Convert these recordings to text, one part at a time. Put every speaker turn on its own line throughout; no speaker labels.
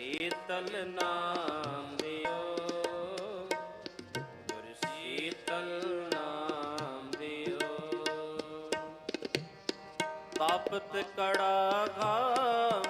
ਸੀਤਲ ਨਾਮ ਦਿਓ ਗੁਰ ਸੀਤਲ ਨਾਮ ਦਿਓ ਤਾਪਤ ਕੜਾ ਘਾਮ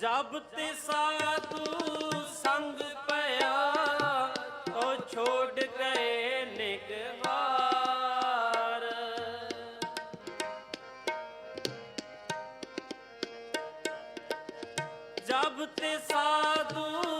ਜਬ ਤੇ ਸਾਧੂ ਸੰਗ ਪਿਆ ਉਹ ਛੋੜ ਗਏ ਨਿਗਵਾਰ ਜਬ ਤੇ ਸਾਧੂ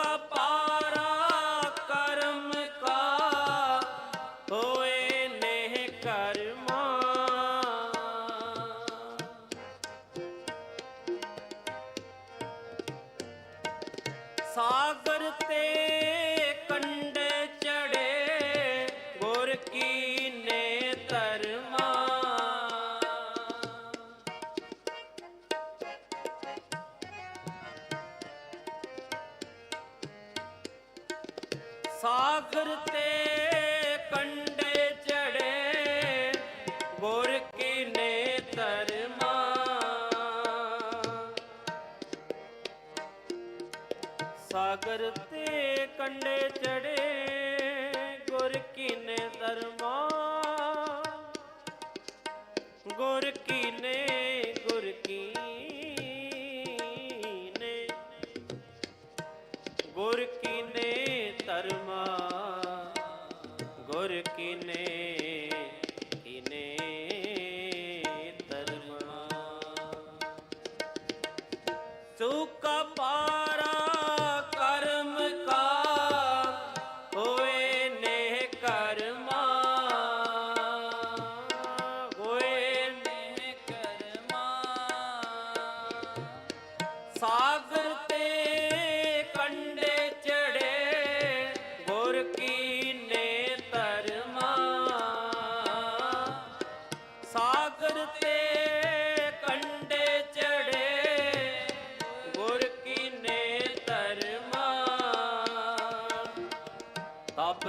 पापा ਸਾਗਰ ਤੇ ਕੰਡੇ ਚੜੇ ਗੁਰ ਕੀ ਨੇ ਧਰਮਾ। ਸਾਗਰ ਤੇ ਕੰਡੇ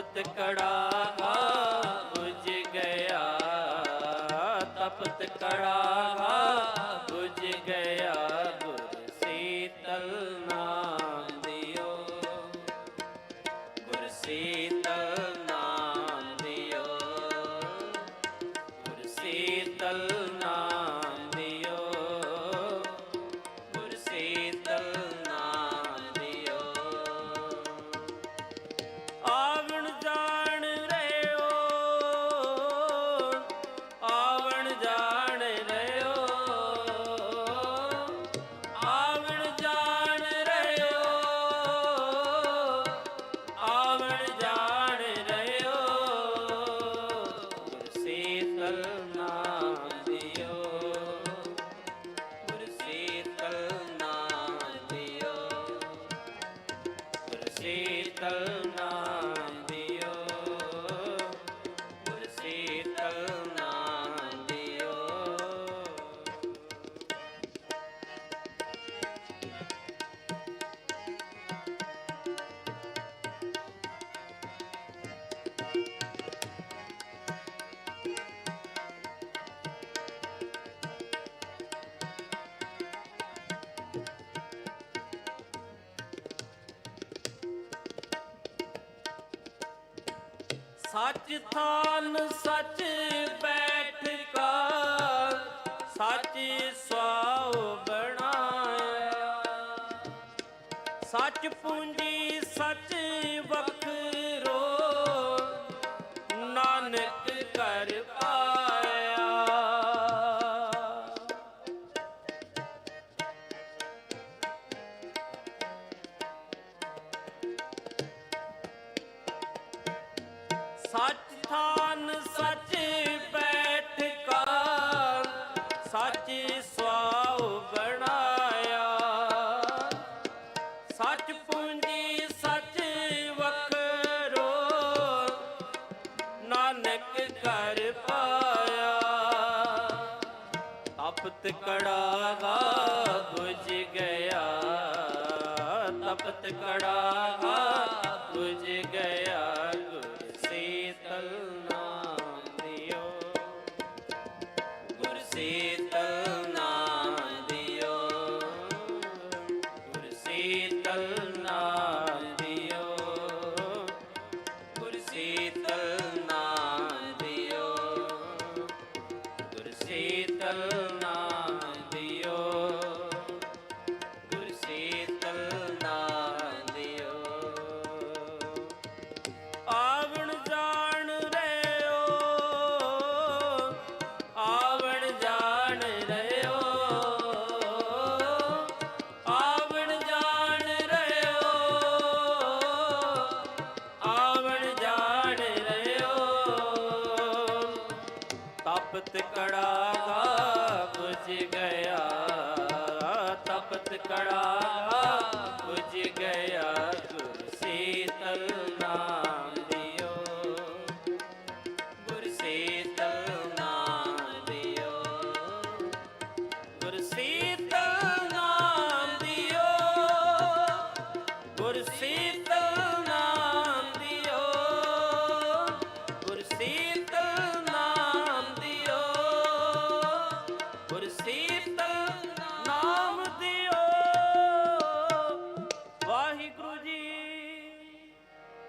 ਜਪਤ ਕੜਾ ਸੱਚ ਥਾਨ ਸੱਚ ਬੈਠ ਬੈਠਕਾ ਸੱਚ ਸੁਆਉ ਬਣਾਇਆ। ਸੱਚ ਪੂੰਜੀ ਸੱਚ ਥਾਨ ਸੱਚ ਬੈਠਕਾ ਸੱਚ ਸੁਆਉ ਬਣਾਇਆ। ਸੱਚ ਪੂੰਜੀ ਸੱਚ ਵਖਰੋ, ਨਾਨਕ ਕਰ ਪਾਇਆ। ਤਪਤ ਕੜਾਗਾ ਬੁਝ ਗਿਆ, ਤਪਤ ਕੜਾਗਾ